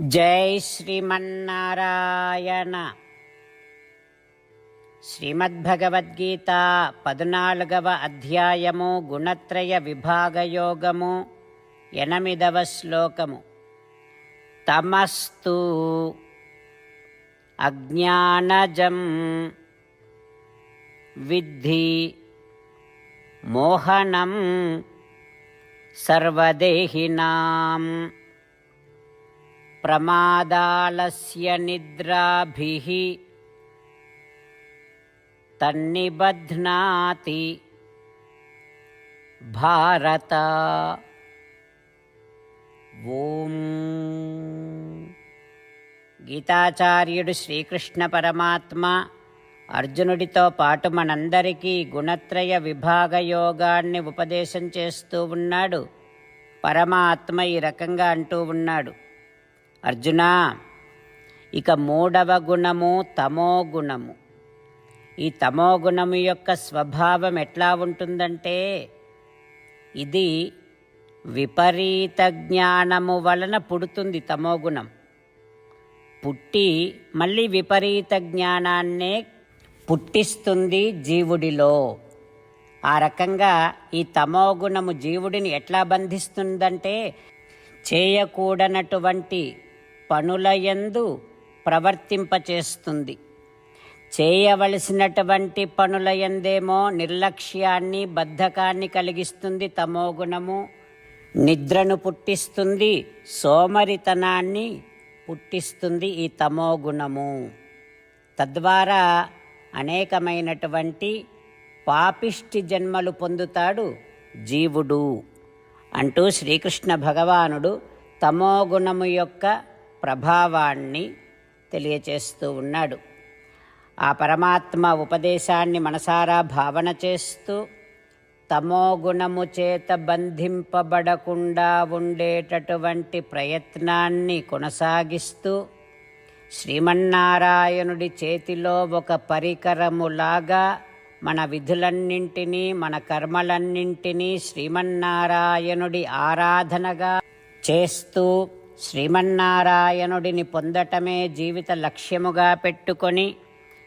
జై శ్రీమన్నారాయణ. శ్రీమద్భగవద్గీత పద్నాలుగవ అధ్యాయము గుణత్రయ విభాగయోగము ఎనిమిదవ శ్లోకము. తమస్తు అజ్ఞానజం విద్ధి మోహనం సర్వదేహినాం. ప్రమాదాలస్య నిద్రాభి తన్నిబధ్నాతి భారత. ఓం. గీతాచార్యుడు శ్రీకృష్ణ పరమాత్మ అర్జునుడితో పాటు మనందరికీ గుణత్రయ విభాగ యోగాన్ని ఉపదేశం చేస్తూ ఉన్నాడు. పరమాత్మ ఈ రకంగా అంటూ ఉన్నాడు. అర్జున ఇక మూడవ గుణము తమో గుణము. ఈ తమో గుణము యొక్క స్వభావం ఎట్లా ఉంటుందంటే ఇది విపరీత జ్ఞానము వలన పుడుతుంది తమో గుణం. పుట్టి మళ్ళీ విపరీత జ్ఞానాన్నే పుట్టిస్తుంది జీవుడిలో. ఆ రకంగా ఈ తమో గుణము జీవుడిని ఎట్లా బంధిస్తుందంటే చేయకూడనటువంటి పనులయందు ప్రవర్తింపచేస్తుంది. చేయవలసినటువంటి పనులయందేమో నిర్లక్ష్యాన్ని బద్ధకాన్ని కలిగిస్తుంది తమోగుణము నిద్రను పుట్టిస్తుంది సోమరితనాన్ని పుట్టిస్తుంది ఈ తమోగుణము. తద్వారా అనేకమైనటువంటి పాపిష్టి జన్మలు పొందుతాడు జీవుడు. అంటూ శ్రీకృష్ణ భగవానుడు తమోగుణము యొక్క ప్రభావాన్ని తెలియచేస్తూ ఉన్నాడు. ఆ పరమాత్మ ఉపదేశాన్ని మనసారా భావన చేస్తూ తమోగుణము చేత బంధింపబడకుండా ఉండేటటువంటి ప్రయత్నాన్ని కొనసాగిస్తూ శ్రీమన్నారాయణుడి చేతిలో ఒక పరికరములాగా మన విధులన్నింటినీ మన కర్మలన్నింటినీ శ్రీమన్నారాయణుడి ఆరాధనగా చేస్తూ శ్రీమన్నారాయణుడిని పొందటమే జీవిత లక్ష్యముగా పెట్టుకొని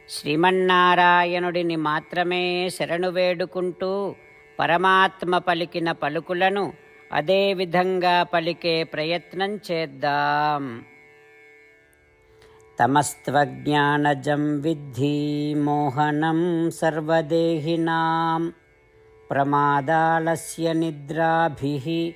శ్రీమన్నారాయణుడిని మాత్రమే శరణు వేడుకుంటూ పరమాత్మ పలికిన పలుకులను అదేవిధంగా పలికే ప్రయత్నం చేద్దాం. తమస్త్వజ్ఞానజం విద్ధి మోహనం సర్వదేహినాం. ప్రమాదాలస్య నిద్రాభి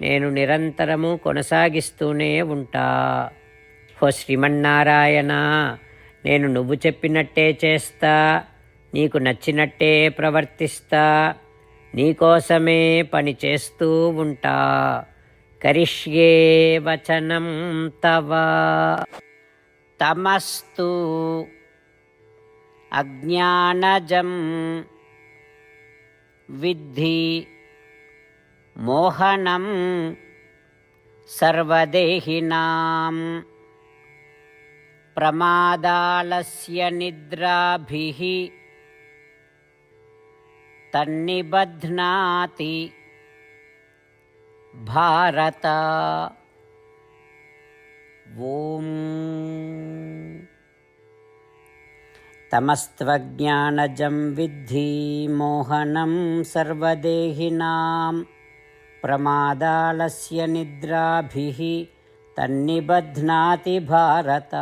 నేను నిరంతరము కొనసాగిస్తూనే ఉంటా. హో శ్రీమన్నారాయణ నేను నువ్వు చెప్పినట్టే చేస్తా నీకు నచ్చినట్టే ప్రవర్తిస్తా నీకోసమే పని చేస్తూ ఉంటా. కరిష్యే వచనం తవ. తమస్తు అజ్ఞానజం విద్ధి मोहनं सर्वदेहिनां प्रमादालस्य निद्राभिः तन्निबध्नाति भारत। ॐ तमस्त्वज्ञानजं विद्धि मोहनं सर्वदेहिनाम् ప్రమాదాలస్య నిద్రాభిः తన్నిబధ్నాతి భారత.